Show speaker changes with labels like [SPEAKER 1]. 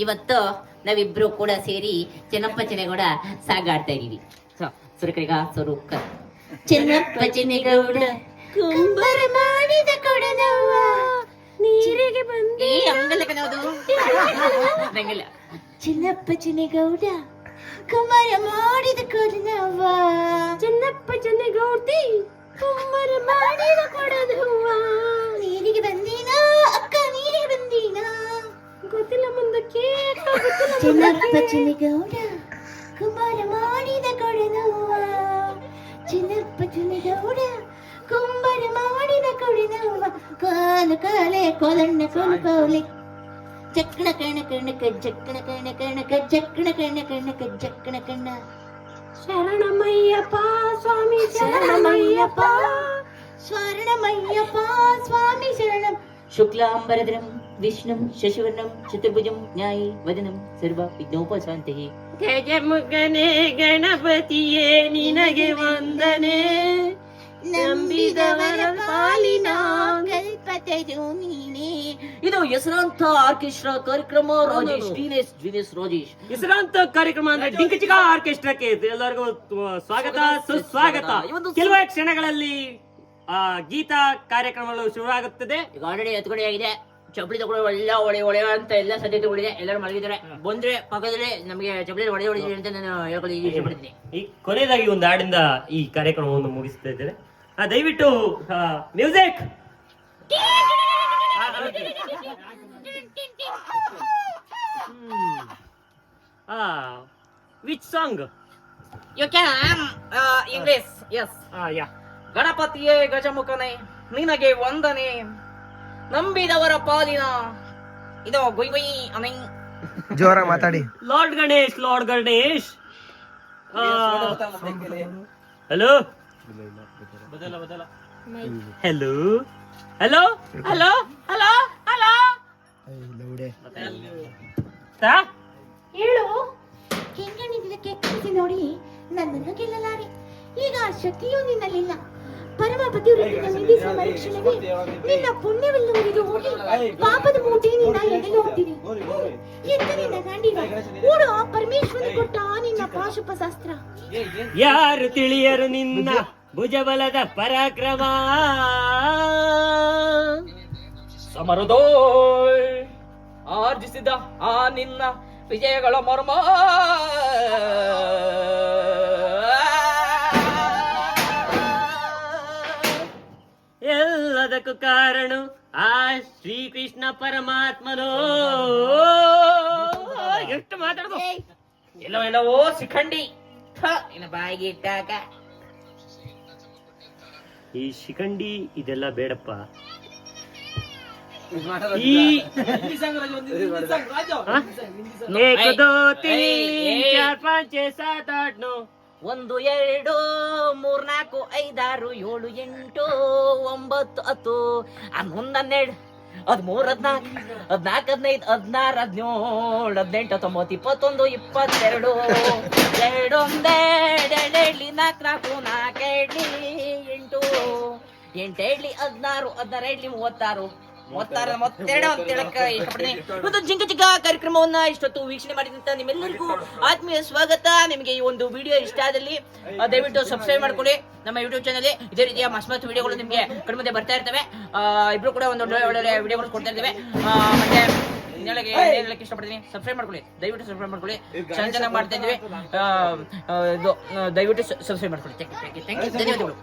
[SPEAKER 1] ಇವತ್ತು ನಾವಿಬ್ರು ಕೂಡ ಸೇರಿ ಚೆನ್ನಪ್ಪ ಚೆನ್ನಗೌಡ ಸಾಗಾಡ್ತಾ ಇದೀವಿ ಸೊ ಸುರಕರಿಗ ಸ್ವರೂಪ. ಚೆನ್ನಪ್ಪ ಚೆನ್ನಗೌಡ ಕುಂಬರ ಮಾಡಿದ ಕೊಡನವ್ವ ನೀರಿಗೆ ಬಂದಿ. ಹಂಗಲ್ಲ ಹಂಗಲ್ಲ. ಚೆನ್ನಪ್ಪ ಚೆನ್ನಗೌಡ ಕುಂಬರ ಮಾಡಿದ ಕೊಡನವ್ವ ಚೆನ್ನಪ್ಪ ಚೆನ್ನಗೌಡಿ ಕುಂಬರ చిన్నప్ప చిన్నగౌడ కుమార మానిద కొడును చిన్నప్ప చిన్నగౌడ కుమార మానిద కొడును కాలు కాలే కొలన్న కొనుకోలే చక్కన కణ కణక జక్కన కణ కణక జక్కన కణ కణక జక్కన కణ శరణమయ్యప్ప స్వామి శరణమయ్యప్ప శరణమయ్యప్ప స్వామి శరణం ಶುಕ್ಲಾಂಬರಧರಂ ವಿಷ್ಣುಂ ಶಶಿವರ್ಣಂ ಚತುರ್ಭುಜಂ ನ್ಯಾಯಿ ವದನಂ ಸರ್ವ ವಿಘ್ನೋಪಶಾಂತಿ
[SPEAKER 2] ಗಜಮುಖನೇ ಗಣಪತಿಯೇ ನಿನಗೆ ವಂದನೆ. ನಂಬಿದವರ ಪಾಲಿನ
[SPEAKER 1] ಕಲ್ಪತರು ನೀನೇ ಇದು ಹೆಸರಾಂತ ಆರ್ಕೆಸ್ಟ್ರಾ ಕಾರ್ಯಕ್ರಮ ರಾಜೇಶ್ ದಿನೇಶ್ ದಿನೇಶ್ ರಾಜೇಶ್.
[SPEAKER 2] ಹೆಸರಾಂತ ಕಾರ್ಯಕ್ರಮ ಅಂದ್ರೆ ಡಿಂಕಚಿಕ ಆರ್ಕೆಸ್ಟ್ರಾಕ್ಕೆ ಎಲ್ಲರಿಗೂ ಸ್ವಾಗತ ಸುಸ್ವಾಗತ. ಕೆಲವೇ ಕ್ಷಣಗಳಲ್ಲಿ ಆ ಗೀತಾ ಕಾರ್ಯಕ್ರಮಗಳು ಶುರುವಾಗುತ್ತದೆ.
[SPEAKER 1] ಈಗ ಆಲ್ರೆಡಿ ಎತ್ಕಡೆ ಆಗಿದೆ ಚಪ್ಪಲಿ ತಗೊಂಡು ಒಳ್ಳೆ ಒಳೆ ಒಳೆ ಅಂತ ಎಲ್ಲ ಸದ್ಯತೆಗಳಿದೆ ಎಲ್ಲರೂ ಮಲಗಿದ್ದಾರೆ. ಬಂದ್ರೆ ಪಕ್ಕದಲ್ಲಿ ನಮಗೆ ಚಪ್ಪಲಿ ಹೊಡೆ ಹೊಡಿದ್ರಿ ಅಂತ ನಾನು ಹೇಳ್ಕೊಳ್ಳಿ ಇಷ್ಟಪಡ್ತೀನಿ
[SPEAKER 2] ಈ ಕೊನೆಯದಾಗಿ ಒಂದು ಹಾಡಿಂದ ಈ ಕಾರ್ಯಕ್ರಮವನ್ನು ಮುಗಿಸ್ತಾ ಇದ್ದೇನೆ. ಆ, ದಯವಿಟ್ಟು music! Which song
[SPEAKER 3] you can English yes
[SPEAKER 2] yeah.
[SPEAKER 3] ಗಣಪತಿಯೇ ಗಜಮುಖನೇ ನಿನಗೆ ವಂದನೆ. ನಂಬಿದವರ ಪಾಲಿನ. ಇದು ಗುಯ್ ಗುಯ್ ಅನೈ
[SPEAKER 4] ಜೋರ ಮಾತಾಡಿ.
[SPEAKER 2] Lord Ganesh lord Ganesh. Hello? Hello? Hello? Hello? Hello? Hello?
[SPEAKER 1] ಹೇಳು. ಹೆಂಗಣಿದ್ದಕ್ಕೆ ಕಲಿಸಿ ನೋಡಿ ನನ್ನನ್ನು ಗೆಲ್ಲಲಾರೆ. ಈಗ ಶಕ್ತಿಯೂ ನಿನ್ನಲ್ಲಿಲ್ಲ. ಪರಮ ಬುದ್ಧಿವೃತ್ತಿನ ನಿಂದಿಸುವ ಮರುಕ್ಷಣವೇ ನಿನ್ನ ಪುಣ್ಯವನ್ನು ಮುರಿದು ಹೋಗಿ ಪಾಪದ ಮೂಟೆ ನಿನ್ನ ಎಡೆಗೆ ಹೋಗ್ತೀನಿ ಎತ್ತ ನಿನ್ನ ಗಂಡಿನ ಓಡು ಆ ಪರಮೇಶ್ವರ ಕೊಟ್ಟ ನಿನ್ನ ಪಾಶುಪಶಾಸ್ತ್ರ.
[SPEAKER 2] ಯಾರು ತಿಳಿಯರು ನಿನ್ನ ಭುಜಬಲದ ಪರಾಕ್ರಮ?
[SPEAKER 3] ಸಮರದೋ ಆರ್ಜಿಸಿದ ಆ ನಿನ್ನ ವಿಜಯಗಳ ಮರ್ಮ.
[SPEAKER 2] ಅದಕ್ಕೂ ಕಾರಣ ಆ ಶ್ರೀಕೃಷ್ಣ ಪರಮಾತ್ಮನೋ. ಎಷ್ಟು ಮಾತಾಡ್ಬೇಕು
[SPEAKER 3] ಎಲ್ಲೋ ಎಲ್ಲವೋ ಶಿಖಂಡಿ. ಬಾಯಿಗೆ ಇಟ್ಟಾಗ.
[SPEAKER 2] ಈ ಶಿಖಂಡಿ ಇದೆಲ್ಲ ಬೇಡಪ್ಪ. ಈ
[SPEAKER 3] ಒಂದು ಎರಡು ಮೂರ್ನ ಮೂರ್ನಾಲ್ಕು ಐದಾರು, ಏಳು, ಎಂಟು, ಒಂಬತ್ತು, ಹತ್ತು, ಹನ್ನೊಂದು, ಹನ್ನೆರಡು, ಹದಿಮೂರು, ಹದಿನಾಲ್ಕು ಹದಿನಾಲ್ಕು, ಹದಿನೈದು, ಹದಿನಾರು, ಹದಿನೇಳು, ಹದಿನೆಂಟು, ಹತ್ತೊಂಬತ್ತು, ಇಪ್ಪತ್ತೊಂದು, ಇಪ್ಪತ್ತೆರಡು. ಎರಡೊಂದೆರಡು ನಾಲ್ಕ್, ನಾಲ್ಕು ನಾಲ್ಕು ನಾಲ್ಕೆರಡ್ಲಿ ಎಂಟು ಎಂಟೆರಡ್ಲಿ ಹದಿನಾರು ಹದಿನಾರು ಹೇಳಿ ಮೂವತ್ತಾರು. ಮೂವತ್ತಾರು ಮೂವತ್ತೆರಡು ಅಂತ ಹೇಳಕ್ಕ ಇಷ್ಟಪಡ್ತೀನಿ. ಇವತ್ತು ಜಿಂಕ ಚಿಕ್ಕ ಕಾರ್ಯಕ್ರಮವನ್ನ ಇಷ್ಟೊತ್ತು ವೀಕ್ಷಣೆ ಮಾಡಿದಂತ ನಿಮ್ಮೆಲ್ಲರಿಗೂ ಆತ್ಮೀಯ ಸ್ವಾಗತ. ನಿಮಗೆ ಈ ಒಂದು ವಿಡಿಯೋ ಇಷ್ಟ ಆದಲ್ಲಿ ದಯವಿಟ್ಟು ಸಬ್ಸ್ಕ್ರೈಬ್ ಮಾಡ್ಕೊಳ್ಳಿ. ನಮ್ಮ ಯೂಟ್ಯೂಬ್ ಚಾನಲ್ ಇದೇ ರೀತಿಯ ಮಸ್ತ್ ಮಸ್ತ್ ವಿಡಿಯೋಗಳು ನಿಮಗೆ ಕಡಿಮೆ ಬರ್ತಾ ಇರ್ತವೆ. ಆ, ಇಬ್ರು ಕೂಡ ಒಂದು ಒಳ್ಳೆ ಒಳ್ಳೆ ವಿಡಿಯೋಗಳು ಕೊಡ್ತಾ ಇರ್ತವೆ. ಮತ್ತೆ ಇನ್ನೊಳಗೆ ಹೇಳಕ್ಕೆ ಇಷ್ಟಪಡ್ತೀನಿ. ಸಬ್ಸ್ಕ್ರೈಬ್ ಮಾಡ್ಕೊಳ್ಳಿ. ದಯವಿಟ್ಟು ಸಬ್ಸ್ಕ್ರೈಬ್ ಮಾಡ್ಕೊಳ್ಳಿ. ಚೆನ್ನಾಗಿ ಚೆನ್ನಾಗಿ ಮಾಡ್ತಾ ಇದ್ದೀವಿ. ಇದು ದಯವಿಟ್ಟು ಸಬ್ಸ್ಕ್ರೈಬ್ ಮಾಡ್ಕೊಳ್ಳಿ. ಥ್ಯಾಂಕ್ ಯು ಥ್ಯಾಂಕ್ ಯು ಧನ್ಯವಾದಗಳು.